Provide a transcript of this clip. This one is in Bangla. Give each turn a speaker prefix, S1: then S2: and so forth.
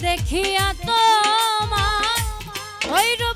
S1: দেখিয়া তোমার ওই রূপ